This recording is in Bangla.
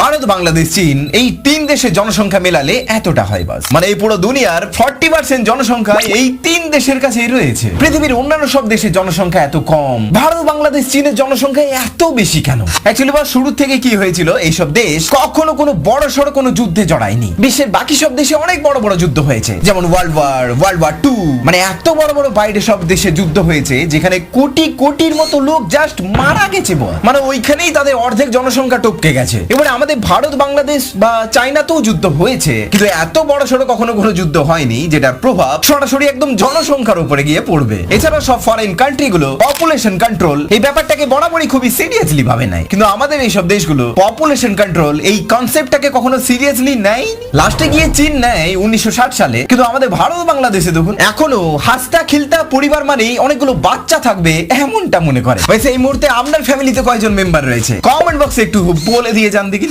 ভারত, বাংলাদেশ, চীন এই তিন দেশের জনসংখ্যা মেলালে এতটা হয় বাস। মানে এই পুরো দুনিয়ার ফর্টি পার্সেন্ট জনসংখ্যা এই তিন দেশের কাছেই রয়েছে। পৃথিবীর অন্যান্য সব দেশের জনসংখ্যা এত কম। ভারত, বাংলাদেশ, চীনের জনসংখ্যা এত বেশি কেন? অ্যাকচুয়ালি বা শুরু থেকে কি হয়েছিল, এইসব দেশ কখনো কোনো বড় সড়ো কোনো যুদ্ধে জড়ায়নি। বিশ্বের বাকি সব দেশে অনেক বড় বড় যুদ্ধ হয়েছে। যেমন world war world war two মানে এত বড় বড় বাইরে সব দেশে যুদ্ধ হয়েছে, যেখানে কোটি কোটির মতো লোক জাস্ট মারা গেছে। মানে ওইখানেই তাদের অর্ধেক জনসংখ্যা টপকে গেছে। এবারে আমাদের ভারত, বাংলাদেশ বা চাইনাতেও যুদ্ধ হয়েছে। কিন্তু এত বড় সড়ো কখনো কোনো যুদ্ধ হয়নি, যেটার প্রভাব সরাসরি একদম জনসংখ্যার উপরে গিয়ে পড়বে। এছাড়া সব ফরেন কান্ট্রি গুলো পপুলেশন কন্ট্রোল এই ব্যাপারটাকে বরাবরই খুবই সিরিয়াসলি ভাবে নাই কিন্তু আমাদের এই সব দেশগুলো পপুলেশন কন্ট্রোল এই কনসেপ্টটাকে কখনো সিরিয়াসলি নেয় লাস্টে গিয়ে চীন নেয় উনিশশো ষাট সালে, কিন্তু আমাদের ভারত, বাংলাদেশে দেখুন, এখনও হাসতা খিলতা পরিবার মানেই অনেকগুলো বাচ্চা থাকবে এমনটা মনে করে। এই মুহূর্তে আপনার ফ্যামিলিতে কয়জন মেম্বার রয়েছে? কমেন্ট বক্সে একটু বলে দিয়ে যান দেখি।